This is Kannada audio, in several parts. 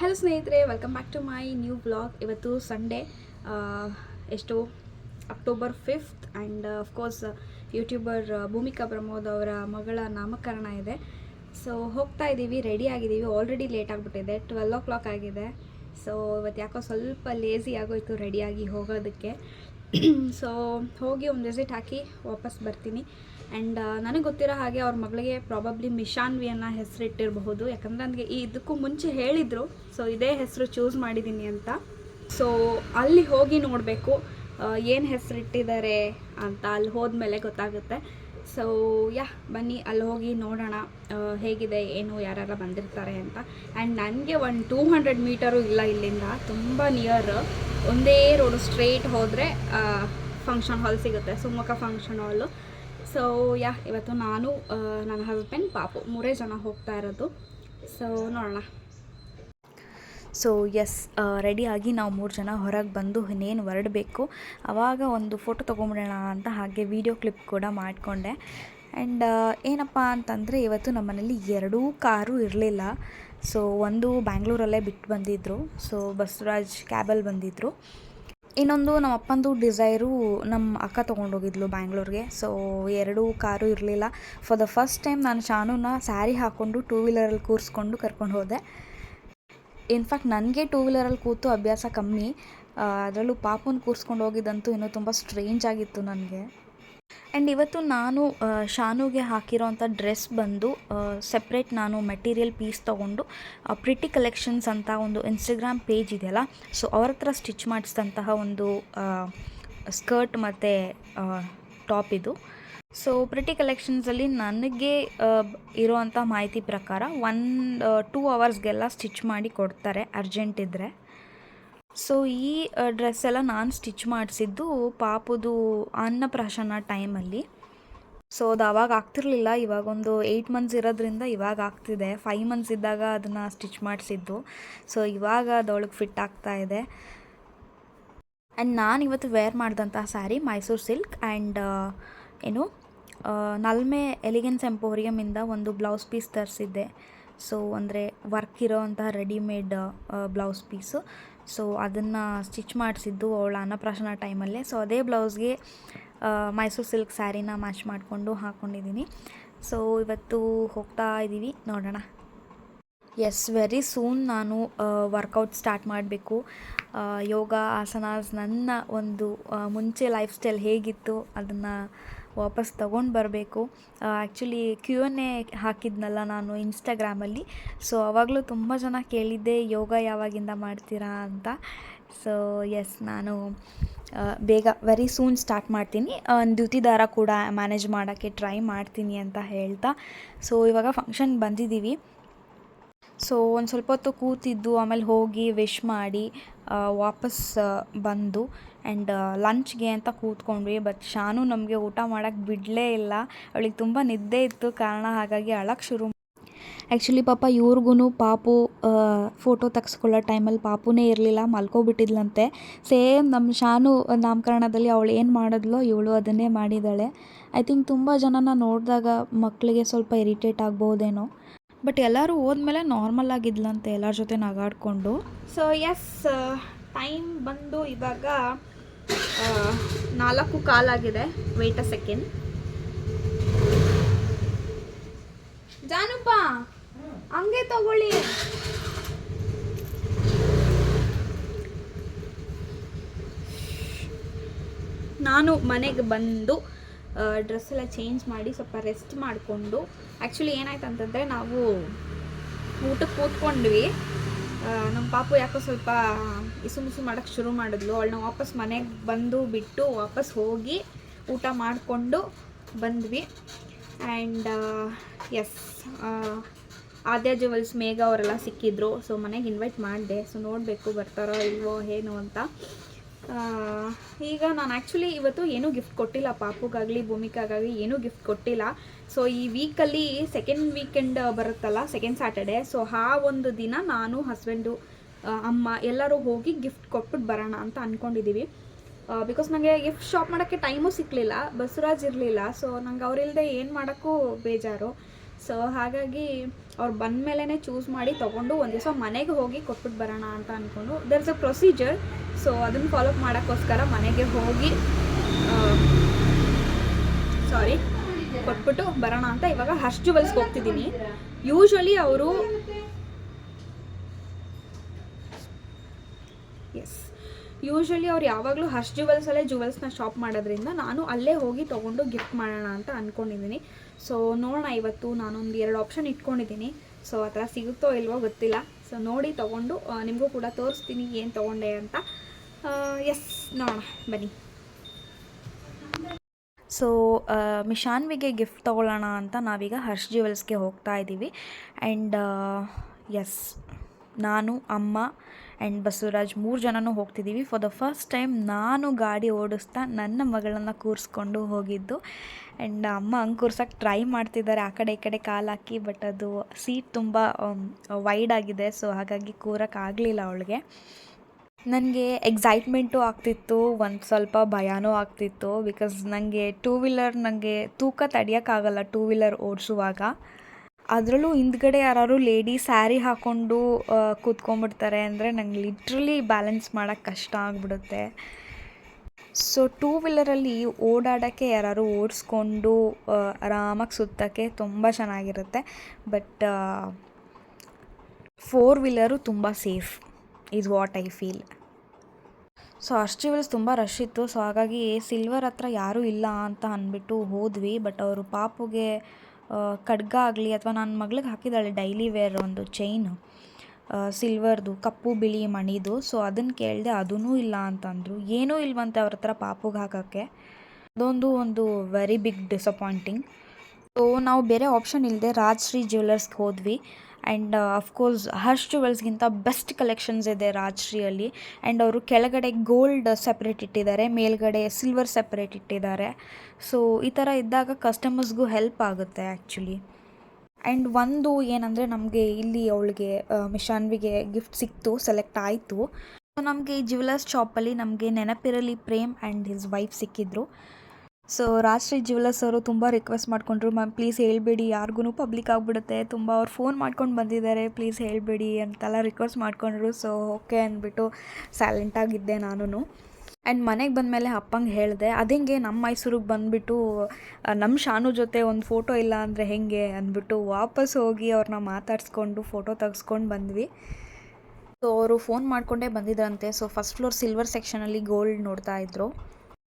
ಹಲೋ ಸ್ನೇಹಿತರೆ welcome back to my new blog ಇವತ್ತು ಸಂಡೇ ಎಷ್ಟು October fifth and of course YouTuber Bhoomika Pramod ಅವರ ಮಗಳ ನಾಮಕರಣ ಇದೆ. ಸೊ ಹೋಗ್ತಾ ಇದ್ದೀವಿ ರೆಡಿ ಆಗಿದ್ದೀವಿ ಆಲ್ರೆಡಿ ಲೇಟ್ ಆಗಿಬಿಟ್ಟಿದೆ ಟ್ವೆಲ್ ಓ ಕ್ಲಾಕ್ ಆಗಿದೆ. ಸೊ ಇವತ್ತು ಯಾಕೋ ಸ್ವಲ್ಪ ಲೇಸಿ ಆಗೋಯ್ತು ರೆಡಿಯಾಗಿ ಹೋಗೋದಕ್ಕೆ. ಸೊ ಹೋಗಿ ಒಂದು ವಿಸಿಟ್ ಹಾಕಿ ವಾಪಸ್ ಬರ್ತೀನಿ. ಆ್ಯಂಡ್ ನನಗೆ ಗೊತ್ತಿರೋ ಹಾಗೆ ಅವ್ರ ಮಗಳಿಗೆ ಪ್ರಾಬಬ್ಲಿ ಮಿಶಾನ್ವಿ ಅನ್ನೋ ಹೆಸರಿಟ್ಟಿರಬಹುದು. ಯಾಕಂದರೆ ನನಗೆ ಈ ಇದಕ್ಕೂ ಮುಂಚೆ ಹೇಳಿದರು. ಸೊ ಇದೇ ಹೆಸರು ಚೂಸ್ ಮಾಡಿದ್ದೀನಿ ಅಂತ. ಸೊ ಅಲ್ಲಿ ಹೋಗಿ ನೋಡಬೇಕು ಏನು ಹೆಸರಿಟ್ಟಿದ್ದಾರೆ ಅಂತ ಅಲ್ಲಿ ಹೋದ್ಮೇಲೆ ಗೊತ್ತಾಗುತ್ತೆ. ಸೊ ಯಾ, ಬನ್ನಿ, ಅಲ್ಲಿ ಹೋಗಿ ನೋಡೋಣ ಹೇಗಿದೆ, ಏನು, ಯಾರೆಲ್ಲ ಬಂದಿರ್ತಾರೆ ಅಂತ. ಆ್ಯಂಡ್ ನನಗೆ ಒಂದು ಟೂ ಹಂಡ್ರೆಡ್ ಮೀಟರು ಇಲ್ಲ ಇಲ್ಲಿಂದ. ತುಂಬ ನಿಯರ್ ಒಂದೇ ರೋಡು ಸ್ಟ್ರೇಟ್ ಹೋದರೆ ಫಂಕ್ಷನ್ ಹಾಲ್ ಸಿಗುತ್ತೆ. Sumukha function hall so yeah ಇವತ್ತು ನಾನು ನನ್ನ ಹಸ್ಬೆಂಡ್ ಪಾಪು. ಮೂರೇ ಜನ ಹೋಗ್ತಾ ಇರೋದು. ಸೊ ನೋಡೋಣ. ಸೊ ಎಸ್ ರೆಡಿಯಾಗಿ ನಾವು ಮೂರು ಜನ ಹೊರಗೆ ಬಂದು ಇನ್ನೇನು ಹೊರಡಬೇಕು. ಆವಾಗ ಒಂದು ಫೋಟೋ ತೊಗೊಂಬಿಡೋಣ ಅಂತ ಹಾಗೆ ವಿಡಿಯೋ ಕ್ಲಿಪ್ ಕೂಡ ಮಾಡಿಕೊಂಡೆ. ಆ್ಯಂಡ್ ಏನಪ್ಪ ಅಂತಂದರೆ ಇವತ್ತು ನಮ್ಮನೇಲಿ ಎರಡೂ ಕಾರು ಇರಲಿಲ್ಲ. ಸೊ ಒಂದು ಬ್ಯಾಂಗ್ಳೂರಲ್ಲೇ ಬಿಟ್ಟು ಬಂದಿದ್ದರು ಸೊ ಬಸವರಾಜ್ ಕ್ಯಾಬಲ್ಲಿ ಬಂದಿದ್ದರು ಇನ್ನೊಂದು ನಮ್ಮ ಅಪ್ಪಂದು ಡಿಸೈರು ನಮ್ಮ ಅಕ್ಕ ತೊಗೊಂಡೋಗಿದ್ಲು ಬ್ಯಾಂಗ್ಳೂರಿಗೆ ಸೊ ಎರಡೂ ಕಾರು ಇರಲಿಲ್ಲ. ಫಾರ್ ದ ಫಸ್ಟ್ ಟೈಮ್ ನಾನು ಶಾನುನ ಸ್ಯಾರಿ ಹಾಕ್ಕೊಂಡು ಟೂ ವೀಲರಲ್ಲಿ ಕೂರಿಸ್ಕೊಂಡು ಕರ್ಕೊಂಡು ಹೋದೆ. ಇನ್ಫ್ಯಾಕ್ಟ್ ನನಗೆ ಟೂ ವೀಲರಲ್ಲಿ ಕೂತು ಅಭ್ಯಾಸ ಕಮ್ಮಿ. ಅದರಲ್ಲೂ ಪಾಪುನ ಕೂರಿಸ್ಕೊಂಡು ಹೋಗಿದ್ದಂತೂ ಇನ್ನೂ ತುಂಬ ಸ್ಟ್ರೇಂಜ್ ಆಗಿತ್ತು ನನಗೆ. ಆ್ಯಂಡ್ ಇವತ್ತು ನಾನು ಶಾನುಗೆ ಹಾಕಿರೋಂಥ ಡ್ರೆಸ್ ಬಂದು ಸೆಪ್ರೇಟ್ ನಾನು ಮೆಟೀರಿಯಲ್ ಪೀಸ್ ತೊಗೊಂಡು ಪ್ರಿಟಿ ಕಲೆಕ್ಷನ್ಸ್ ಅಂತ ಒಂದು ಇನ್ಸ್ಟಾಗ್ರಾಮ್ ಪೇಜ್ ಇದೆಯಲ್ಲ ಸೊ ಅವ್ರ ಹತ್ರ ಸ್ಟಿಚ್ ಮಾಡಿಸಿದಂತಹ ಒಂದು ಸ್ಕರ್ಟ್ ಮತ್ತು ಟಾಪ್ ಇದು. ಸೊ ಪ್ರಿಟಿ ಕಲೆಕ್ಷನ್ಸಲ್ಲಿ ನನಗೆ ಇರೋವಂಥ ಮಾಹಿತಿ ಪ್ರಕಾರ ಒನ್ ಟೂ ಅವರ್ಸ್ಗೆಲ್ಲ ಸ್ಟಿಚ್ ಮಾಡಿ ಕೊಡ್ತಾರೆ ಅರ್ಜೆಂಟ್ ಇದ್ದರೆ ಸೊ ಈ ಡ್ರೆಸ್ ಎಲ್ಲ ನಾನು ಸ್ಟಿಚ್ ಮಾಡಿಸಿದ್ದು ಪಾಪದು ಅನ್ನಪ್ರಾಶನ ಟೈಮಲ್ಲಿ ಸೊ ಅದು ಅವಾಗ ಆಗ್ತಿರ್ಲಿಲ್ಲ. ಇವಾಗೊಂದು ಏಯ್ಟ್ ಮಂತ್ಸ್ ಇರೋದ್ರಿಂದ ಇವಾಗ ಆಗ್ತಿದೆ. ಫೈವ್ ಮಂತ್ಸ್ ಇದ್ದಾಗ ಅದನ್ನು ಸ್ಟಿಚ್ ಮಾಡಿಸಿದ್ದು. ಸೊ ಇವಾಗ ಅದೊಳಗೆ ಫಿಟ್ ಆಗ್ತಾ ಇದೆ. ಆ್ಯಂಡ್ ನಾನು ಇವತ್ತು ವೇರ್ ಮಾಡಿದಂತಹ ಸ್ಯಾರಿ ಮೈಸೂರು ಸಿಲ್ಕ್ ಆ್ಯಂಡ್ ಏನು ನಲ್ಮೆ ಎಲಿಗೆನ್ಸ್ ಎಂಪೋರಿಯಮಿಂದ ಒಂದು ಬ್ಲೌಸ್ ಪೀಸ್ ತರಿಸಿದ್ದೆ. ಸೊ ಅಂದರೆ ವರ್ಕ್ ಇರೋವಂತಹ ರೆಡಿಮೇಡ್ ಬ್ಲೌಸ್ ಪೀಸು ಸೊ ಅದನ್ನು ಸ್ಟಿಚ್ ಮಾಡಿಸಿದ್ದು ಅವಳ ಅನ್ನಪ್ರಾಶನ ಟೈಮಲ್ಲೇ ಸೊ ಅದೇ ಬ್ಲೌಸ್ಗೆ ಮೈಸೂರು ಸಿಲ್ಕ್ ಸ್ಯಾರಿನ ಮ್ಯಾಚ್ ಮಾಡಿಕೊಂಡು ಹಾಕ್ಕೊಂಡಿದ್ದೀನಿ ಸೊ ಇವತ್ತು ಹೋಗ್ತಾ ಇದ್ದೀವಿ ನೋಡೋಣ. ಎಸ್ ವೆರಿ ಸೂನ್ ನಾನು ವರ್ಕೌಟ್ ಸ್ಟಾರ್ಟ್ ಮಾಡಬೇಕು. ಯೋಗ ಆಸನಾಸ್ ನನ್ನ ಒಂದು ಮುಂಚೆ ಲೈಫ್ ಸ್ಟೈಲ್ ಹೇಗಿತ್ತು, ಅದನ್ನು ವಾಪಸ್ ತೊಗೊಂಡು ಬರಬೇಕು. ಆ್ಯಕ್ಚುಲಿ ಕ್ಯೂ ಎನ್ ಎ ಹಾಕಿದ್ನಲ್ಲ ನಾನು ಇನ್ಸ್ಟಾಗ್ರಾಮಲ್ಲಿ ಸೊ ಅವಾಗಲೂ ತುಂಬ ಜನ ಕೇಳಿದ್ದೆ, ಯೋಗ ಯಾವಾಗಿಂದ ಮಾಡ್ತೀರಾ ಅಂತ. ಸೊ ಎಸ್ ನಾನು ಬೇಗ ವೆರಿ ಸೂನ್ ಸ್ಟಾರ್ಟ್ ಮಾಡ್ತೀನಿ. ದ್ಯುತಿ ದಾರ ಕೂಡ ಮ್ಯಾನೇಜ್ ಮಾಡೋಕ್ಕೆ ಟ್ರೈ ಮಾಡ್ತೀನಿ ಅಂತ ಹೇಳ್ತಾ. ಸೊ ಇವಾಗ ಫಂಕ್ಷನ್ ಬಂದಿದ್ದೀವಿ. ಸೊ ಒಂದು ಸ್ವಲ್ಪ ಹೊತ್ತು ಕೂತಿದ್ದು, ಆಮೇಲೆ ಹೋಗಿ ವಿಶ್ ಮಾಡಿ ವಾಪಸ್ ಬಂದು ಆ್ಯಂಡ್ ಲಂಚ್ಗೆ ಅಂತ ಕೂತ್ಕೊಂಡ್ವಿ. ಬಟ್ ಶಾನು ನಮಗೆ ಊಟ ಮಾಡೋಕ್ಕೆ ಬಿಡಲೇ ಇಲ್ಲ. ಅವಳಿಗೆ ತುಂಬ ನಿದ್ದೆ ಇತ್ತು. ಕಾರಣ ಹಾಗಾಗಿ ಅಳಕ್ಕೆ ಶುರು ಆ್ಯಕ್ಚುಲಿ ಪಾಪ ಇವ್ರಿಗೂ ಪಾಪು ಫೋಟೋ ತೆಗೆಸ್ಕೊಳ್ಳೋ ಟೈಮಲ್ಲಿ ಪಾಪುನೇ ಇರಲಿಲ್ಲ. ಮಲ್ಕೋಬಿಟ್ಟಿದ್ಲಂತೆ. ಸೇಮ್ ನಮ್ಮ ಶಾನು ನಾಮಕರಣದಲ್ಲಿ ಅವಳು ಏನು ಮಾಡಿದ್ಲೋ ಇವಳು ಅದನ್ನೇ ಮಾಡಿದ್ದಾಳೆ ಐ ಥಿಂಕ್ ತುಂಬ ಜನನ ನೋಡಿದಾಗ ಮಕ್ಕಳಿಗೆ ಸ್ವಲ್ಪ ಇರಿಟೇಟ್ ಆಗ್ಬೋದೇನೋ. ಬಟ್ ಎಲ್ಲರೂ ಹೋದ್ಮೇಲೆ ನಾರ್ಮಲ್ ಆಗಿದ್ಲಂತೆ ಎಲ್ಲರ ಜೊತೆ ನಗಾಡ್ಕೊಂಡು. ಸೊ ಎಸ್ ಟೈಮ್ ಬಂದು ಇವಾಗ ಆ, ನಾಲ್ಕು ಕಾಲಾಗಿದೆ ವೆಯ್ಟ್ ಅ ಸೆಕೆಂಡ್ ಜಾನಪ್ಪ ಹಂಗೆ ತಗೊಳ್ಳಿ. ನಾನು ಮನೆಗೆ ಬಂದು ಡ್ರೆಸ್ ಎಲ್ಲ ಚೇಂಜ್ ಮಾಡಿ ಸ್ವಲ್ಪ ರೆಸ್ಟ್ ಮಾಡಿಕೊಂಡು ಆ್ಯಕ್ಚುಲಿ ಏನಾಯ್ತು ಅಂತಂದರೆ ನಾವು ಊಟಕ್ಕೆ ಕೂತ್ಕೊಂಡ್ವಿ. ನಮ್ಮ ಪಾಪು ಯಾಕೋ ಸ್ವಲ್ಪ ಇಸು ಮುಸು ಮಾಡೋಕ್ಕೆ ಶುರು ಮಾಡಿದ್ಲು. ಅವಳನ್ನ ವಾಪಸ್ ಮನೆಗೆ ಬಂದು ಬಿಟ್ಟು ವಾಪಸ್ ಹೋಗಿ ಊಟ ಮಾಡಿಕೊಂಡು ಬಂದ್ವಿ. And yes Aadya jewels Megha ಅವರೆಲ್ಲ ಸಿಕ್ಕಿದ್ರು. ಸೊ ಮನೆಗೆ ಇನ್ವೈಟ್ ಮಾಡಿದೆ. ಸೊ ನೋಡಬೇಕು ಬರ್ತಾರೋ ಇಲ್ವೋ ಏನು ಅಂತ. ಈಗ ನಾನು ಆ್ಯಕ್ಚುಲಿ ಇವತ್ತು ಏನೂ ಗಿಫ್ಟ್ ಕೊಟ್ಟಿಲ್ಲ, ಪಾಪುಗಾಗಲಿ ಭೂಮಿಕಾಗಲಿ ಏನೂ ಗಿಫ್ಟ್ ಕೊಟ್ಟಿಲ್ಲ. ಸೊ ಈ ವೀಕಲ್ಲಿ ಸೆಕೆಂಡ್ ವೀಕೆಂಡ್ ಬರುತ್ತಲ್ಲ ಸೆಕೆಂಡ್ ಸ್ಯಾಟರ್ಡೆ ಸೊ ಆ ಒಂದು ದಿನ ನಾನು ಹಸ್ಬೆಂಡು ಅಮ್ಮ ಎಲ್ಲರೂ ಹೋಗಿ ಗಿಫ್ಟ್ ಕೊಟ್ಬಿಟ್ಟು ಬರೋಣ ಅಂತ ಅಂದ್ಕೊಂಡಿದ್ದೀವಿ ಬಿಕಾಸ್ ನನಗೆ ಗಿಫ್ಟ್ ಶಾಪ್ ಮಾಡೋಕ್ಕೆ ಟೈಮೂ ಸಿಕ್ಕಲಿಲ್ಲ ಬಸವರಾಜ್ ಇರಲಿಲ್ಲ ಸೊ ನಂಗೆ ಅವರಿಲ್ಲದೆ ಏನು ಮಾಡೋಕ್ಕೂ ಬೇಜಾರು. ಸೊ ಹಾಗಾಗಿ ಅವ್ರು ಬಂದ ಮೇಲೇ ಚೂಸ್ ಮಾಡಿ ತೊಗೊಂಡು ಒಂದು ದಿವಸ ಮನೆಗೆ ಹೋಗಿ ಕೊಟ್ಬಿಟ್ಟು ಬರೋಣ ಅಂತ ಅಂದ್ಕೊಂಡು there is a procedure so ಅದನ್ನು ಫಾಲೋ ಮಾಡೋಕ್ಕೋಸ್ಕರ ಮನೆಗೆ ಹೋಗಿ ಸಾರಿ ಕೊಟ್ಬಿಟ್ಟು ಬರೋಣ ಅಂತ ಇವಾಗ ಹರ್ಷ್ ಜುವೆಲ್ಸ್ಗೆ ಹೋಗ್ತಿದ್ದೀನಿ. ಯೂಶ್ವಲಿ ಅವರು ಎಸ್ ಯೂಶ್ವಲಿ ಅವ್ರು ಯಾವಾಗಲೂ ಹರ್ಷ್ ಜುವೆಲ್ಸಲ್ಲೇ ಜುವೆಲ್ಸ್ನ ಶಾಪ್ ಮಾಡೋದ್ರಿಂದ ನಾನು ಅಲ್ಲೇ ಹೋಗಿ ತೊಗೊಂಡು ಗಿಫ್ಟ್ ಮಾಡೋಣ ಅಂತ ಅಂದ್ಕೊಂಡಿದ್ದೀನಿ ಸೊ ನೋಡೋಣ, ಇವತ್ತು ನಾನೊಂದು ಎರಡು ಆಪ್ಷನ್ ಇಟ್ಕೊಂಡಿದ್ದೀನಿ. ಸೊ ಆ ಥರ ಸಿಗುತ್ತೋ ಇಲ್ವೋ ಗೊತ್ತಿಲ್ಲ. ಸೊ ನೋಡಿ, ತೊಗೊಂಡು ನಿಮಗೂ ಕೂಡ ತೋರಿಸ್ತೀನಿ ಏನು ತೊಗೊಂಡೆ ಅಂತ. ಎಸ್ ನೋಡೋಣ, ಬನ್ನಿ. ಸೊ ಮಿಶಾನ್ವಿಗೆ ಗಿಫ್ಟ್ ತೊಗೊಳ್ಳೋಣ ಅಂತ ನಾವೀಗ ಹರ್ಷ್ ಜ್ಯುವೆಲ್ಸ್ಗೆ ಹೋಗ್ತಾ ಇದ್ದೀವಿ ಆ್ಯಂಡ್ ಎಸ್ ನಾನು, ಅಮ್ಮ ಆ್ಯಂಡ್ ಬಸವರಾಜ್ ಮೂರು ಜನನೂ ಹೋಗ್ತಿದ್ದೀವಿ ಫಾರ್ ದ ಫಸ್ಟ್ ಟೈಮ್ ನಾನು ಗಾಡಿ ಓಡಿಸ್ತಾ ನನ್ನ ಮಗಳನ್ನು ಕೂರಿಸ್ಕೊಂಡು ಹೋಗಿದ್ದು. ಆ್ಯಂಡ್ ಅಮ್ಮ ಹಂಗೆ ಕೂರ್ಸೋಕ್ಕೆ ಟ್ರೈ ಮಾಡ್ತಿದ್ದಾರೆ. ಆ ಕಡೆ ಈ ಕಡೆ ಕಾಲು ಹಾಕಿ ಬಟ್ ಅದು ಸೀಟ್ ತುಂಬ ವೈಡ್ ಆಗಿದೆ. ಸೊ ಹಾಗಾಗಿ ಕೂರಕ್ಕಾಗಲಿಲ್ಲ ಅವಳಿಗೆ. ನನಗೆ ಎಕ್ಸೈಟ್ಮೆಂಟು ಆಗ್ತಿತ್ತು. ಒಂದು ಸ್ವಲ್ಪ ಭಯನೂ ಆಗ್ತಿತ್ತು. ಬಿಕಾಸ್ ನನಗೆ ಟೂ ವೀಲರ್ ನನಗೆ ತೂಕ ತಡೆಯೋಕ್ಕಾಗಲ್ಲ ಟೂ ವೀಲರ್ ಓಡಿಸುವಾಗ. ಅದರಲ್ಲೂ ಹಿಂದ್ಗಡೆ ಯಾರು ಲೇಡಿ ಸ್ಯಾರಿ ಹಾಕ್ಕೊಂಡು ಕೂತ್ಕೊಂಡ್ಬಿಡ್ತಾರೆ ಅಂದರೆ ನಂಗೆ ಲಿಟ್ರಲಿ ಬ್ಯಾಲೆನ್ಸ್ ಮಾಡೋಕ್ಕೆ ಕಷ್ಟ ಆಗಿಬಿಡುತ್ತೆ. ಸೊ ಟೂ ವೀಲರಲ್ಲಿ ಓಡಾಡೋಕ್ಕೆ ಯಾರು ಓಡಿಸ್ಕೊಂಡು ಆರಾಮಾಗಿ ಸುತ್ತೋಕ್ಕೆ ತುಂಬ ಚೆನ್ನಾಗಿರುತ್ತೆ. ಬಟ್ ಫೋರ್ ವೀಲರು ತುಂಬ safe is what I feel so arrivals ತುಂಬ ರಶ್ ಇತ್ತು. ಸೊ ಹಾಗಾಗಿ ಸಿಲ್ವರ್ ಹತ್ರ ಯಾರೂ ಇಲ್ಲ ಅಂತ ಅಂದ್ಬಿಟ್ಟು ಹೋದ್ವಿ. ಬಟ್ ಅವರು ಪಾಪುಗೆ ಖಡ್ಗ ಆಗಲಿ ಅಥವಾ ನನ್ನ ಮಗ್ಳಿಗೆ ಹಾಕಿದ್ದಾಳೆ ಡೈಲಿ ವೇರ್ ಒಂದು ಚೈನು ಸಿಲ್ವರ್ದು ಕಪ್ಪು, ಬಿಳಿ, ಮಣಿದು. ಸೊ ಅದನ್ನು ಕೇಳಿದೆ ಅದೂ ಇಲ್ಲ ಅಂತಂದರು. ಏನೂ ಇಲ್ವಂತೆ ಅವ್ರ ಹತ್ರ ಪಾಪುಗೆ ಹಾಕೋಕ್ಕೆ. ಅದೊಂದು ಒಂದು ವೆರಿ ಬಿಗ್ ಡಿಸಪಾಯಿಂಟಿಂಗ್ ಸೊ ನಾವು ಬೇರೆ ಆಪ್ಷನ್ ಇಲ್ಲದೆ ರಾಜ್ಶ್ರೀ ಜ್ಯುವೆಲ್ಲರ್ಸ್ಗೆ ಹೋದ್ವಿ. ಆ್ಯಂಡ್ ಅಫ್ಕೋರ್ಸ್ ಹರ್ಷ್ ಜುವೆಲ್ಸ್ಗಿಂತ ಬೆಸ್ಟ್ ಕಲೆಕ್ಷನ್ಸ್ ಇದೆ ರಾಜ್ಶ್ರೀಯಲ್ಲಿ ಆ್ಯಂಡ್ ಅವರು ಕೆಳಗಡೆ ಗೋಲ್ಡ್ ಸಪ್ರೇಟ್ ಇಟ್ಟಿದ್ದಾರೆ, ಮೇಲ್ಗಡೆ ಸಿಲ್ವರ್ ಸಪ್ರೇಟ್ ಇಟ್ಟಿದ್ದಾರೆ. ಸೊ ಈ ಥರ ಇದ್ದಾಗ ಕಸ್ಟಮರ್ಸ್ಗೂ ಹೆಲ್ಪ್ ಆಗುತ್ತೆ ಆ್ಯಕ್ಚುಲಿ ಆ್ಯಂಡ್ ಒಂದು ಏನಂದರೆ, ನಮಗೆ ಇಲ್ಲಿ ಅವಳಿಗೆ ಮಿಶಾನ್ವಿಗೆ ಗಿಫ್ಟ್ ಸಿಕ್ತು ಸೆಲೆಕ್ಟ್ ಆಯಿತು. ಸೊ ನಮಗೆ ಈ ಜ್ಯುವೆಲರ್ಸ್ ಶಾಪಲ್ಲಿ ನಮಗೆ ನೆನಪಿರಲಿ ಪ್ರೇಮ್ ಆ್ಯಂಡ್ ಹಿಸ್ ವೈಫ್ ಸಿಕ್ಕಿದ್ರು. ಸೊ ರಾಷ್ಟ್ರೀಯ ಜ್ಯುವೆಲರ್ಸ್ ಅವರು ತುಂಬ ರಿಕ್ವೆಸ್ಟ್ ಮಾಡಿಕೊಂಡ್ರು. ಮ್ಯಾಮ್ ಪ್ಲೀಸ್ ಹೇಳಬೇಡಿ. ಯಾರಿಗೂ ಪಬ್ಲಿಕ್ ಆಗಿಬಿಡುತ್ತೆ. ತುಂಬ ಅವ್ರು ಫೋನ್ ಮಾಡ್ಕೊಂಡು ಬಂದಿದ್ದಾರೆ. ಪ್ಲೀಸ್ ಹೇಳಬೇಡಿ ಅಂತೆಲ್ಲ ರಿಕ್ವೆಸ್ಟ್ ಮಾಡಿಕೊಂಡ್ರು. ಸೊ ಓಕೆ ಅಂದ್ಬಿಟ್ಟು ಸೈಲೆಂಟಾಗಿದ್ದೆ ನಾನು ಆ್ಯಂಡ್ ಮನೆಗೆ ಬಂದಮೇಲೆ ಅಪ್ಪಂಗೆ ಹೇಳಿದೆ ಅದೇ ನಮ್ಮ ಮೈಸೂರಿಗೆ ಬಂದುಬಿಟ್ಟು ನಮ್ಮ ಶಾನು ಜೊತೆ ಒಂದು ಫೋಟೋ ಇಲ್ಲ ಅಂದರೆ ಹೇಗೆ? ಅಂದ್ಬಿಟ್ಟು ವಾಪಸ್ ಹೋಗಿ ಅವ್ರನ್ನ ಮಾತಾಡಿಸ್ಕೊಂಡು ಫೋಟೋ ತೆಗೆಸ್ಕೊಂಡು ಬಂದ್ವಿ. ಸೊ ಅವರು ಫೋನ್ ಮಾಡಿಕೊಂಡೇ ಬಂದಿದ್ರಂತೆ. ಸೊ ಫಸ್ಟ್ ಫ್ಲೋರ್ ಸಿಲ್ವರ್ ಸೆಕ್ಷನಲ್ಲಿ ಗೋಲ್ಡ್ ನೋಡ್ತಾ ಇದ್ರು.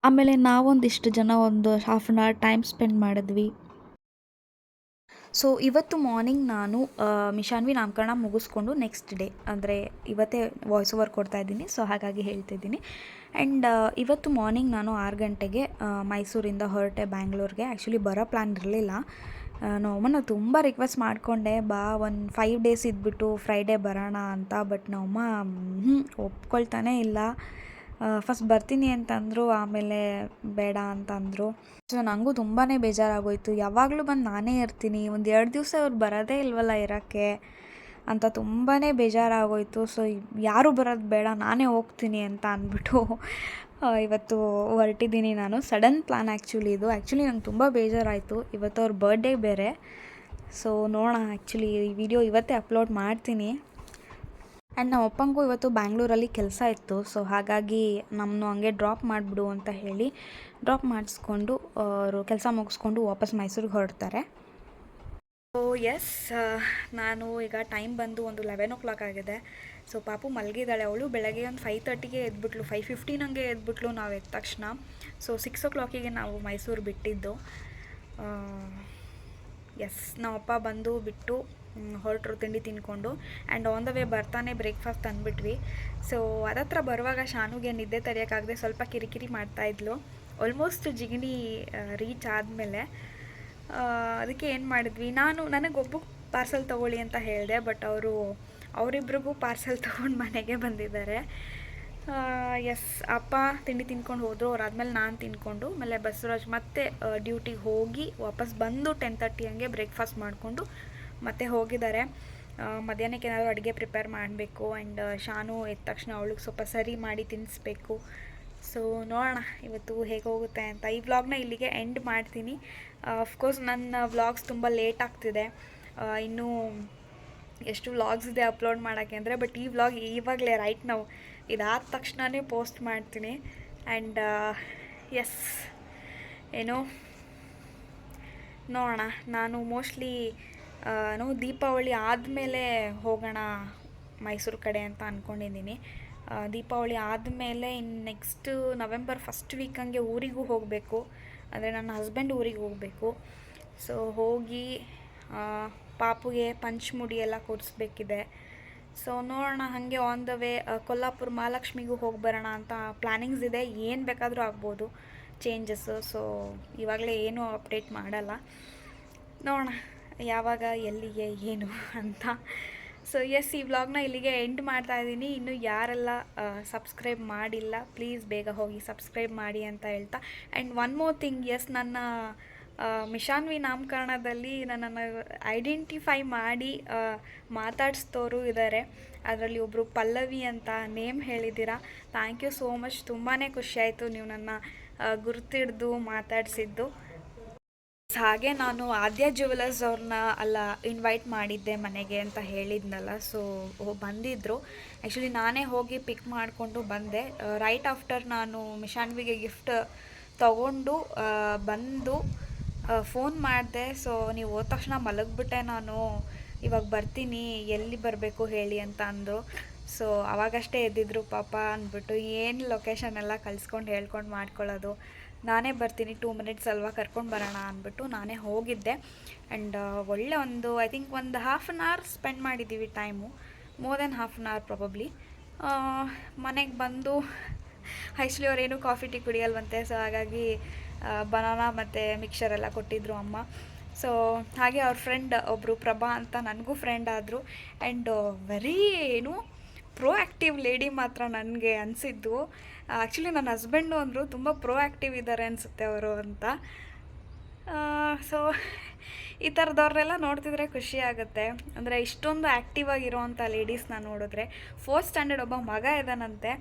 ಆಮೇಲೆ ನಾವೊಂದಿಷ್ಟು ಜನ ಒಂದು half an hour time spend ಮಾಡಿದ್ವಿ. ಸೊ ಇವತ್ತು ಮಾರ್ನಿಂಗ್ ನಾನು ಮಿಶಾನ್ವಿ ನಾಮಕರಣ ಮುಗಿಸ್ಕೊಂಡು ನೆಕ್ಸ್ಟ್ ಡೇ ಅಂದರೆ ಇವತ್ತೇ ವಾಯ್ಸ್ ಓವರ್ ಕೊಡ್ತಾ ಇದ್ದೀನಿ. ಸೊ ಹಾಗಾಗಿ ಹೇಳ್ತಿದ್ದೀನಿ ಆ್ಯಂಡ್ ಇವತ್ತು ಮಾರ್ನಿಂಗ್ ನಾನು ಆರು ಗಂಟೆಗೆ ಮೈಸೂರಿಂದ ಹೊರಟೆ ಬ್ಯಾಂಗ್ಳೂರಿಗೆ ಆ್ಯಕ್ಚುಲಿ ಬರೋ ಪ್ಲ್ಯಾನ್ ಇರಲಿಲ್ಲ. ನಮ್ಮನ್ನ ತುಂಬ ರಿಕ್ವೆಸ್ಟ್ ಮಾಡಿಕೊಂಡೆ. ಬಾ, ಒಂದು ಫೈವ್ ಡೇಸ್ ಇದ್ಬಿಟ್ಟು ಫ್ರೈಡೇ ಬರೋಣ ಅಂತ ಬಟ್ ನಮ್ಮಮ್ಮ ಒಪ್ಕೊಳ್ತಾನೇ ಇಲ್ಲ. ಫಸ್ಟ್ ಬರ್ತೀನಿ ಅಂತಂದರು, ಆಮೇಲೆ ಬೇಡ ಅಂತಂದರು. ಸೊ ನನಗೂ ತುಂಬಾ ಬೇಜಾರಾಗೋಯಿತು. ಯಾವಾಗಲೂ ಬಂದು ನಾನೇ ಇರ್ತೀನಿ. ಒಂದು ಎರಡು ದಿವಸ ಅವ್ರು ಬರೋದೇ ಇಲ್ವಲ್ಲ ಇರೋಕ್ಕೆ? ಅಂತ ತುಂಬಾ ಬೇಜಾರಾಗೋಯಿತು. ಸೊ ಯಾರೂ ಬರೋದು ಬೇಡ, ನಾನೇ ಹೋಗ್ತೀನಿ ಅಂತ ಅಂದ್ಬಿಟ್ಟು ಇವತ್ತು ಹೊರಟಿದ್ದೀನಿ ನಾನು. ಸಡನ್ ಪ್ಲ್ಯಾನ್ ಆ್ಯಕ್ಚುಲಿ ಇದು. ಆ್ಯಕ್ಚುಲಿ ನಂಗೆ ತುಂಬ ಬೇಜಾರಾಯಿತು. ಇವತ್ತು ಅವ್ರ ಬರ್ಡೇ ಬೇರೆ. ಸೊ ನೋಡೋಣ. ಆ್ಯಕ್ಚುಲಿ ಈ ವಿಡಿಯೋ ಇವತ್ತೇ ಅಪ್ಲೋಡ್ ಮಾಡ್ತೀನಿ. ಆ್ಯಂಡ್ ನಮ್ಮ ಅಪ್ಪಂಗೂ ಇವತ್ತು ಬ್ಯಾಂಗ್ಳೂರಲ್ಲಿ ಕೆಲಸ ಇತ್ತು. ಸೊ, ಹಾಗಾಗಿ ನಮ್ಮನ್ನು ಹಂಗೆ ಡ್ರಾಪ್ ಮಾಡಿಬಿಡು ಅಂತ ಹೇಳಿ ಡ್ರಾಪ್ ಮಾಡಿಸ್ಕೊಂಡು ಅವರು ಕೆಲಸ ಮುಗಿಸ್ಕೊಂಡು ವಾಪಸ್ ಮೈಸೂರಿಗೆ ಹೊರಡ್ತಾರೆ. ಸೊ ಎಸ್ ನಾನು ಈಗ ಟೈಮ್ ಬಂದು ಒಂದು ಲೆವೆನ್ ಓ ಕ್ಲಾಕ್ ಆಗಿದೆ. ಸೊ ಪಾಪು ಮಲಗಿದ್ದಾಳೆ. ಅವಳು ಬೆಳಗ್ಗೆ ಒಂದು ಫೈವ್ ತರ್ಟಿಗೆ ಎದ್ಬಿಟ್ಲು. ಫೈವ್ ಫಿಫ್ಟೀನ್ ಹಂಗೆ ಎದ್ಬಿಟ್ಲು ನಾವು ಎದ್ದ ತಕ್ಷಣ. ಸೊ ಸಿಕ್ಸ್ ಓ ಕ್ಲಾಕಿಗೆ ನಾವು ಮೈಸೂರು ಬಿಟ್ಟಿದ್ದು. ಎಸ್ ನಮ್ಮಪ್ಪ ಬಂದು ಬಿಟ್ಟು ಹೊರಟರು ತಿಂಡಿ ತಿನ್ಕೊಂಡು ಆ್ಯಂಡ್ ಆನ್ ದ ವೇ ಬರ್ತಾನೆ ಬ್ರೇಕ್ಫಾಸ್ಟ್ ತಂದುಬಿಟ್ವಿ. ಸೊ ಅದತ್ರ ಬರುವಾಗ ಶಾನುಗೆ ನಿದ್ದೆ ತರೆಯೋಕ್ಕಾಗದೆ ಸ್ವಲ್ಪ ಕಿರಿಕಿರಿ ಮಾಡ್ತಾಯಿದ್ಲು ಆಲ್ಮೋಸ್ಟ್ ಜಿಗಣಿ ರೀಚ್ ಆದಮೇಲೆ ಅದಕ್ಕೆ ಏನು ಮಾಡಿದ್ವಿ, ನಾನು, ನನಗೊಬ್ಬ ಪಾರ್ಸಲ್ ತೊಗೊಳ್ಳಿ ಅಂತ ಹೇಳಿದೆ ಬಟ್ ಅವರು, ಅವರಿಬ್ರಿಗೂ ಪಾರ್ಸಲ್ ತೊಗೊಂಡು ಮನೆಗೆ ಬಂದಿದ್ದಾರೆ. ಎಸ್ ಅಪ್ಪ ತಿಂಡಿ ತಿನ್ಕೊಂಡು ಹೋದರು, ಅವ್ರು ಆದಮೇಲೆ ನಾನು ತಿನ್ಕೊಂಡು, ಆಮೇಲೆ ಬಸವರಾಜ್ ಮತ್ತೆ ಡ್ಯೂಟಿಗೆ ಹೋಗಿ ವಾಪಸ್ ಬಂದು ಟೆನ್ ತರ್ಟಿ ಹಂಗೆ ಬ್ರೇಕ್ಫಾಸ್ಟ್ ಮಾಡಿಕೊಂಡು ಮತ್ತೆ ಹೋಗಿದ್ದಾರೆ. ಮಧ್ಯಾಹ್ನಕ್ಕೆ ಏನಾದರೂ ಅಡುಗೆ ಪ್ರಿಪೇರ್ ಮಾಡಬೇಕು ಆ್ಯಂಡ್ ಶಾನು ಎದ್ದ ತಕ್ಷಣ ಅವಳಿಗೆ ಸ್ವಲ್ಪ ಸರಿ ಮಾಡಿ ತಿನ್ನಿಸ್ಬೇಕು. ಸೊ ನೋಡೋಣ ಇವತ್ತು ಹೇಗೆ ಹೋಗುತ್ತೆ ಅಂತ. ಈ ವ್ಲಾಗ್ನ ಇಲ್ಲಿಗೆ ಎಂಡ್ ಮಾಡ್ತೀನಿ. ಅಫ್ಕೋರ್ಸ್ ನನ್ನ ವ್ಲಾಗ್ಸ್ ತುಂಬ ಲೇಟ್ ಆಗ್ತಿದೆ. ಇನ್ನೂ ಎಷ್ಟು ವ್ಲಾಗ್ಸ್ ಇದೆ ಅಪ್ಲೋಡ್ ಮಾಡೋಕ್ಕೆ ಅಂದರೆ ಬಟ್ ಈ ವ್ಲಾಗ್ ಇವಾಗಲೇ ರೈಟ್ ನಾವು ಇದಾದ ತಕ್ಷಣವೇ ಪೋಸ್ಟ್ ಮಾಡ್ತೀನಿ. ಆ್ಯಂಡ್ ಎಸ್ ಏನೋ, ನೋಡೋಣ. ನಾನು ಮೋಸ್ಟ್ಲಿ ನೋ, ದೀಪಾವಳಿ ಆದಮೇಲೆ ಹೋಗೋಣ ಮೈಸೂರು ಕಡೆ ಅಂತ ಅಂದ್ಕೊಂಡಿದ್ದೀನಿ ದೀಪಾವಳಿ ಆದಮೇಲೆ ಇನ್ನು ನೆಕ್ಸ್ಟ್ ನವೆಂಬರ್ ಫಸ್ಟ್ ವೀಕ್ ಹಂಗೆ ಊರಿಗೂ ಹೋಗಬೇಕು. ಅಂದರೆ ನನ್ನ ಹಸ್ಬೆಂಡ್ ಊರಿಗೆ ಹೋಗಬೇಕು. ಸೊ ಹೋಗಿ ಪಾಪುಗೆ ಪಂಚಮುಡಿ ಎಲ್ಲ ಕೊಡಿಸ್ಬೇಕಿದೆ. ಸೊ ನೋಡೋಣ ಹಾಗೆ ಆನ್ ದ ವೇ ಕೊಲ್ಲಾಪುರ ಮಹಾಲಕ್ಷ್ಮಿಗೂ ಹೋಗಿ ಬರೋಣ ಅಂತ ಪ್ಲ್ಯಾನಿಂಗ್ಸ್ ಇದೆ. ಏನು ಬೇಕಾದರೂ ಆಗ್ಬೋದು ಚೇಂಜಸ್ಸು ಸೊ ಇವಾಗಲೇ ಏನೂ ಅಪ್ಡೇಟ್ ಮಾಡಲ್ಲ. ನೋಡೋಣ. ಯಾವಾಗ, ಎಲ್ಲಿಗೆ, ಏನು ಅಂತ. ಸೊ ಎಸ್ ಈ ವ್ಲಾಗ್ನ ಇಲ್ಲಿಗೆ ಎಂಡ್ ಮಾಡ್ತಾ ಇದ್ದೀನಿ. ಇನ್ನು ಯಾರೆಲ್ಲ ಸಬ್ಸ್ಕ್ರೈಬ್ ಮಾಡಿಲ್ಲ ಪ್ಲೀಸ್ ಬೇಗ ಹೋಗಿ ಸಬ್ಸ್ಕ್ರೈಬ್ ಮಾಡಿ ಅಂತ ಹೇಳ್ತಾ. And one more thing is ನನ್ನ ಮಿಶಾನ್ವಿ ನಾಮಕರಣದಲ್ಲಿ ನನ್ನನ್ನು ಐಡೆಂಟಿಫೈ ಮಾಡಿ ಮಾತಾಡಿಸ್ತೋರು ಇದ್ದಾರೆ ಅದರಲ್ಲಿ ಒಬ್ಬರು ಪಲ್ಲವಿ ಅಂತ ನೇಮ್ ಹೇಳಿದ್ದೀರಾ. ಥ್ಯಾಂಕ್ ಯು ಸೋ ಮಚ್ ತುಂಬಾ ಖುಷಿಯಾಯಿತು ನೀವು ನನ್ನ ಗುರುತಿಡ್ದು ಮಾತಾಡಿಸಿದ್ದು. ಹಾಗೆ ನಾನು ಆದ್ಯ ಜ್ಯುವೆಲರ್ಸ್ ಅವ್ರನ್ನ ಅಲ್ಲ ಇನ್ವೈಟ್ ಮಾಡಿದ್ದೆ ಮನೆಗೆ ಅಂತ ಹೇಳಿದ್ನಲ್ಲ ಸೊ ಬಂದಿದ್ದರು ಆ್ಯಕ್ಚುಲಿ ನಾನೇ ಹೋಗಿ ಪಿಕ್ ಮಾಡಿಕೊಂಡು ಬಂದೆ. ರೈಟ್ ಆಫ್ಟರ್ ನಾನು ಮಿಶಾನ್ವಿಗೆ ಗಿಫ್ಟ್ ತಗೊಂಡು ಬಂದು ಫೋನ್ ಮಾಡಿದೆ. ಸೊ ನೀವು ಹೋದ ತಕ್ಷಣ ಮಲಗಿಬಿಟ್ಟೆ ನಾನು. ಇವಾಗ ಬರ್ತೀನಿ, ಎಲ್ಲಿ ಬರಬೇಕು ಹೇಳಿ ಅಂತ ಅಂದರು. ಸೊ ಅವಾಗಷ್ಟೇ ಎದ್ದಿದ್ರು ಪಾಪ ಅಂದ್ಬಿಟ್ಟು ಏನು ಲೊಕೇಶನ್ ಎಲ್ಲ ಕಲಿಸ್ಕೊಂಡು ಹೇಳ್ಕೊಂಡು ಮಾಡ್ಕೊಳ್ಳೋದು. ನಾನೇ ಬರ್ತೀನಿ ಟೂ ಮಿನಿಟ್ಸ್ ಅಲ್ವಾ ಕರ್ಕೊಂಡು ಬರೋಣ ಅಂದ್ಬಿಟ್ಟು ನಾನೇ ಹೋಗಿದ್ದೆ. ಆ್ಯಂಡ್ ಒಳ್ಳೆ ಒಂದು ಐ ಥಿಂಕ್ ಒಂದು ಹಾಫ್ ಆನ್ ಅವರ್ ಸ್ಪೆಂಡ್ ಮಾಡಿದ್ದೀವಿ time more than half an hour probably ಮನೆಗೆ ಬಂದು ಆ್ಯಕ್ಚುಲಿ ಅವರೇನು ಕಾಫಿ ಟೀ ಕುಡಿಯಲ್ವಂತೆ ಸೊ ಹಾಗಾಗಿ ಬನಾನಾ ಮತ್ತು ಮಿಕ್ಸರ್ ಎಲ್ಲ ಕೊಟ್ಟಿದ್ರು ಅಮ್ಮ. ಸೊ ಹಾಗೆ ಅವ್ರ ಫ್ರೆಂಡ್ ಒಬ್ಬರು ಪ್ರಭಾ ಅಂತ ನನಗೂ ಫ್ರೆಂಡ್ ಆದರು. ಆ್ಯಂಡ್ ವೆರಿ ಏನು ಪ್ರೋ ಆ್ಯಕ್ಟಿವ್ ಲೇಡಿ ಮಾತ್ರ ನನಗೆ ಅನಿಸಿದ್ದು. ಆ್ಯಕ್ಚುಲಿ ನನ್ನ ಹಸ್ಬೆಂಡು ಅಂದರು ತುಂಬ ಪ್ರೋ ಆ್ಯಕ್ಟಿವ್ ಇದ್ದಾರೆ ಅನಿಸುತ್ತೆ ಅವರು ಅಂತ. ಸೊ ಈ ಥರದವ್ರನ್ನೆಲ್ಲ ನೋಡ್ತಿದ್ರೆ ಖುಷಿ ಆಗುತ್ತೆ. ಅಂದರೆ ಇಷ್ಟೊಂದು ಆ್ಯಕ್ಟಿವ್ ಆಗಿರೋವಂಥ ಲೇಡೀಸ್ನ ನೋಡಿದ್ರೆ ಫೋರ್ತ್ ಸ್ಟ್ಯಾಂಡರ್ಡ್ ಒಬ್ಬ ಮಗ ಇದ್ದಾನಂತೆ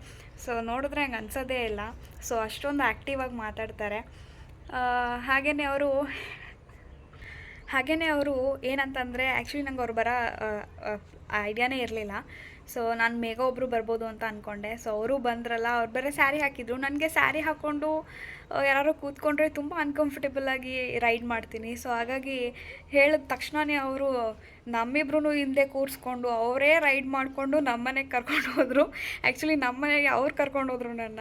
ಸೊ ನೋಡಿದ್ರೆ ಹಂಗೆ ಅನ್ಸೋದೇ ಇಲ್ಲ. ಸೊ ಅಷ್ಟೊಂದು ಆ್ಯಕ್ಟಿವ್ ಆಗಿ ಮಾತಾಡ್ತಾರೆ. ಹಾಗೆಯೇ ಅವರು ಹಾಗೆಯೇ ಅವರು ಏನಂತಂದರೆ ಆ್ಯಕ್ಚುಲಿ ನಂಗೆ ಅವ್ರು ಬರೋ ಐಡಿಯಾನೇ ಇರಲಿಲ್ಲ. ಸೊ ನಾನು ಮೇಘ ಒಬ್ಬರು ಬರ್ಬೋದು ಅಂತ ಅಂದ್ಕೊಂಡೆ ಸೊ ಅವರು ಬಂದ್ರಲ್ಲ, ಅವ್ರು ಬೇರೆ ಸ್ಯಾರಿ ಹಾಕಿದ್ರು. ನನಗೆ ಸ್ಯಾರಿ ಹಾಕ್ಕೊಂಡು ಯಾರು ಕೂತ್ಕೊಂಡ್ರೆ ತುಂಬ ಅನ್ಕಂಫರ್ಟೇಬಲ್ ಆಗಿ ರೈಡ್ ಮಾಡ್ತೀನಿ. ಸೊ ಹಾಗಾಗಿ ಹೇಳಿದ ತಕ್ಷಣವೇ ಅವರು ನಮ್ಮಿಬ್ರು ಹಿಂದೆ ಕೂರಿಸ್ಕೊಂಡು, ಅವರೇ ರೈಡ್ ಮಾಡಿಕೊಂಡು ನಮ್ಮನೆಗೆ ಕರ್ಕೊಂಡು ಹೋದರು. ಆ್ಯಕ್ಚುಲಿ ನಮ್ಮನೆಗೆ ಅವ್ರು ಕರ್ಕೊಂಡು ಹೋದ್ರು ನನ್ನ.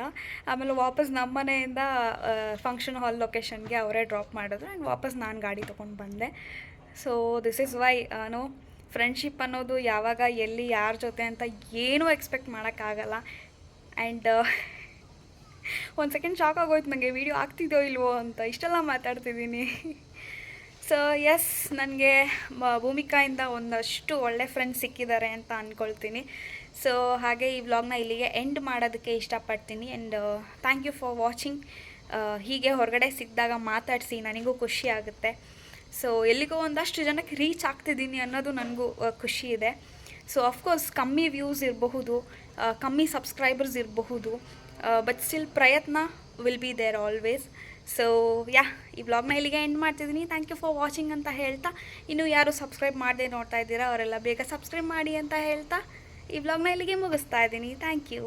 ಆಮೇಲೆ ವಾಪಸ್ ನಮ್ಮನೆಯಿಂದ ಫಂಕ್ಷನ್ ಹಾಲ್ ಲೊಕೇಶನ್ಗೆ ಅವರೇ ಡ್ರಾಪ್ ಮಾಡಿದ್ರು. ಆ್ಯಂಡ್ ವಾಪಸ್ ನಾನು ಗಾಡಿ ತೊಗೊಂಡು ಬಂದೆ. So this is why no friendship ಅನ್ನೋದು ಯಾವಾಗ, ಎಲ್ಲಿ, ಯಾರ ಜೊತೆ ಅಂತ ಏನೂ ಎಕ್ಸ್ಪೆಕ್ಟ್ ಮಾಡೋಕ್ಕಾಗಲ್ಲ. ಆ್ಯಂಡ್ ಒಂದು ಸೆಕೆಂಡ್ ಶಾಕ್ ಆಗೋಯ್ತು ನನಗೆ ವೀಡಿಯೋ ಆಗ್ತಿದ್ಯೋ ಇಲ್ವೋ ಅಂತ ಇಷ್ಟೆಲ್ಲ ಮಾತಾಡ್ತಿದ್ದೀನಿ. ಸೊ ಎಸ್ ನನಗೆ ಭೂಮಿಕಾಯಿಂದ ಒಂದಷ್ಟು ಒಳ್ಳೆ ಫ್ರೆಂಡ್ಸ್ ಸಿಕ್ಕಿದ್ದಾರೆ ಅಂತ ಅಂದ್ಕೊಳ್ತೀನಿ ಸೊ ಹಾಗೆ ಈ ವ್ಲಾಗ್ನ ಇಲ್ಲಿಗೆ ಎಂಡ್ ಮಾಡೋದಕ್ಕೆ ಇಷ್ಟಪಡ್ತೀನಿ. And thank you for watching ಹೀಗೆ ಹೊರಗಡೆ ಸಿಕ್ಕಿದಾಗ ಮಾತಾಡಿಸಿ, ನನಗೂ ಖುಷಿ ಆಗುತ್ತೆ. ಸೊ ಎಲ್ಲಿಗೋ ಒಂದಷ್ಟು ಜನಕ್ಕೆ ರೀಚ್ ಆಗ್ತಿದ್ದೀನಿ ಅನ್ನೋದು ನನಗೂ ಖುಷಿ ಇದೆ. ಸೊ ಅಫ್ಕೋರ್ಸ್ ಕಮ್ಮಿ ವ್ಯೂಸ್ ಇರಬಹುದು ಕಮ್ಮಿ ಸಬ್ಸ್ಕ್ರೈಬರ್ಸ್ ಇರಬಹುದು ಬಟ್ ಸ್ಟಿಲ್ ಪ್ರಯತ್ನ will be there always so yeah ಈ ವ್ಲಾಗ್ನ ಇಲ್ಲಿಗೆ ಎಂಡ್ ಮಾಡ್ತಿದ್ದೀನಿ. ಥ್ಯಾಂಕ್ ಯು ಫಾರ್ ವಾಚಿಂಗ್ ಅಂತ ಹೇಳ್ತಾ, ಇನ್ನು ಯಾರು ಸಬ್ಸ್ಕ್ರೈಬ್ ಮಾಡದೆ ನೋಡ್ತಾ ಇದ್ದೀರಾ, ಅವರೆಲ್ಲ ಬೇಗ ಸಬ್ಸ್ಕ್ರೈಬ್ ಮಾಡಿ ಅಂತ ಹೇಳ್ತಾ, ಈ ವ್ಲಾಗ್ನ ಇಲ್ಲಿಗೆ ಮುಗಿಸ್ತಾ ಇದ್ದೀನಿ. Thank you